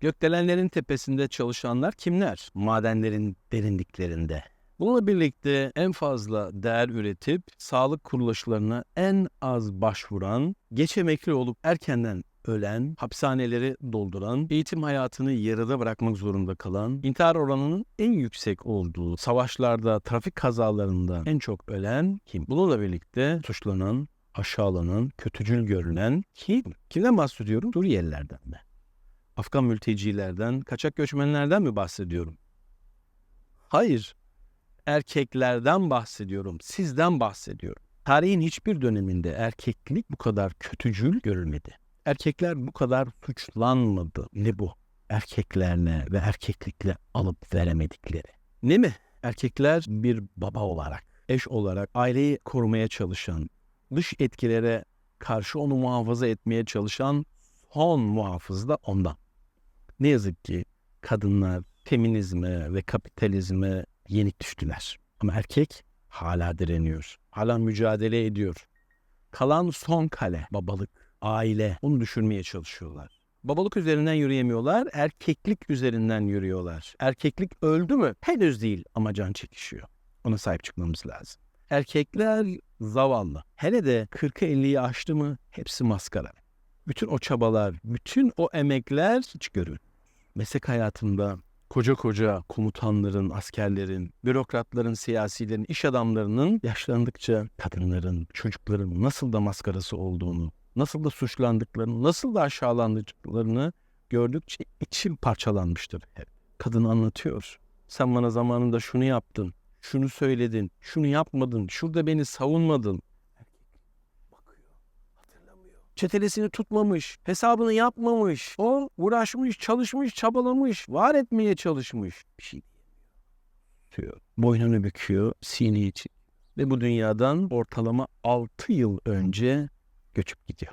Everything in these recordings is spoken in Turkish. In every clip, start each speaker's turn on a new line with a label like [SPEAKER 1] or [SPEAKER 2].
[SPEAKER 1] Gökdelenlerin tepesinde çalışanlar kimler? Madenlerin derinliklerinde. Bununla birlikte en fazla değer üretip sağlık kuruluşlarına en az başvuran, geç emekli olup erkenden ölen, hapishaneleri dolduran, eğitim hayatını yarıda bırakmak zorunda kalan, intihar oranının en yüksek olduğu, savaşlarda, trafik kazalarında en çok ölen kim? Bununla birlikte suçlanan, aşağılanan, kötücül görülen kim? Kimden bahsediyorum? Suriyelilerden mi? Afgan mültecilerden, kaçak göçmenlerden mi bahsediyorum? Hayır. Erkeklerden bahsediyorum. Sizden bahsediyorum. Tarihin hiçbir döneminde erkeklik bu kadar kötücül görülmedi. Erkekler bu kadar suçlanmadı. Ne bu? Erkeklerle ve erkeklikle alıp veremedikleri. Ne mi? Erkekler bir baba olarak, eş olarak aileyi korumaya çalışan, dış etkilere karşı onu muhafaza etmeye çalışan son muhafız da ondan. Ne yazık ki kadınlar feminizme ve kapitalizme yenik düştüler. Ama erkek hala direniyor. Hala mücadele ediyor. Kalan son kale babalık, aile. Onu düşürmeye çalışıyorlar. Babalık üzerinden yürüyemiyorlar, erkeklik üzerinden yürüyorlar. Erkeklik öldü mü? Henüz değil ama can çekişiyor. Ona sahip çıkmamız lazım. Erkekler zavallı. Hele de 40'ı 50'yi aştı mı hepsi maskara. Bütün o çabalar, bütün o emekler hiç görün. Meslek hayatında koca koca komutanların, askerlerin, bürokratların, siyasilerin, iş adamlarının yaşlandıkça kadınların, çocukların nasıl da maskarası olduğunu, nasıl da suçlandıklarını, nasıl da aşağılandıklarını gördükçe içim parçalanmıştır hep. Kadın anlatıyor. Sen bana zamanında şunu yaptın, şunu söyledin, şunu yapmadın, şurada beni savunmadın. Çetelesini tutmamış, hesabını yapmamış. O uğraşmış, çalışmış, çabalamış, var etmeye çalışmış. Bir şey diyor. Boynunu büküyor, sineyi için. Ve bu dünyadan ortalama 6 yıl önce göçüp gidiyor.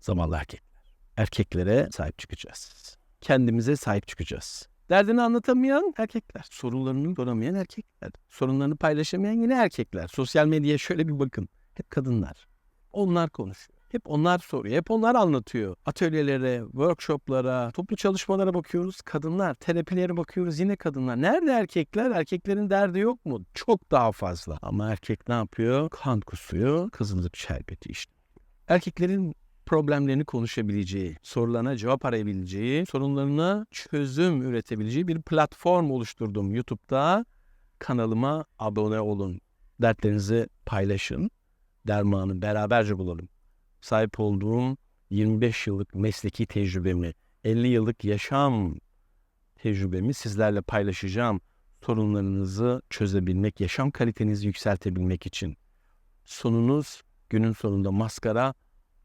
[SPEAKER 1] Zavallı erkekler. Erkeklere sahip çıkacağız. Kendimize sahip çıkacağız. Derdini anlatamayan erkekler. Sorunlarını soramayan erkekler. Sorunlarını paylaşamayan yine erkekler. Sosyal medyaya şöyle bir bakın. Hep kadınlar. Onlar konuşuyor. Hep onlar soruyor. Hep onlar anlatıyor. Atölyelere, workshoplara, toplu çalışmalara bakıyoruz. Kadınlar. Terapilere bakıyoruz. Yine kadınlar. Nerede erkekler? Erkeklerin derdi yok mu? Çok daha fazla. Ama erkek ne yapıyor? Kan kusuyor. Kızımızlık şerbeti işte. Erkeklerin problemlerini konuşabileceği, sorularına cevap arayabileceği, sorunlarına çözüm üretebileceği bir platform oluşturdum YouTube'da. Kanalıma abone olun. Dertlerinizi paylaşın. Dermanı beraberce bulalım. Sahip olduğum 25 yıllık mesleki tecrübemi, 50 yıllık yaşam tecrübemi sizlerle paylaşacağım. Sorunlarınızı çözebilmek, yaşam kalitenizi yükseltebilmek için. Sonunuz günün sonunda maskara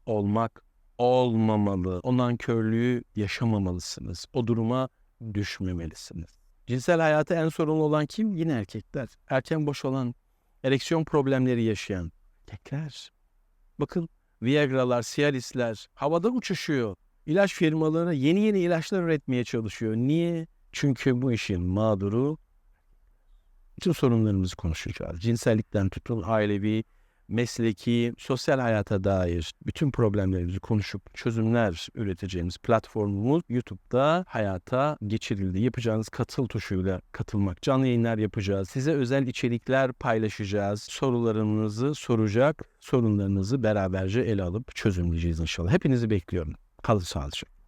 [SPEAKER 1] olmak olmamalı. O nankörlüğü yaşamamalısınız. O duruma düşmemelisiniz. Cinsel hayatı en sorunlu olan kim? Yine erkekler. Erken boş olan, ereksiyon problemleri yaşayan erkekler. Bakın Viagra'lar, Cialis'ler havada uçuşuyor. İlaç firmaları yeni yeni ilaçlar üretmeye çalışıyor. Niye? Çünkü bu işin mağduru bütün sorunlarımızı konuşacağız. Cinsellikten tutun ailevi, mesleki, sosyal hayata dair bütün problemlerimizi konuşup çözümler üreteceğimiz platformumuz YouTube'da hayata geçirildi. Yapacağınız katıl tuşuyla katılmak, canlı yayınlar yapacağız. Size özel içerikler paylaşacağız. Sorularınızı soracak, sorunlarınızı beraberce ele alıp çözümleyeceğiz inşallah. Hepinizi bekliyorum. Kalın sağlıcakla.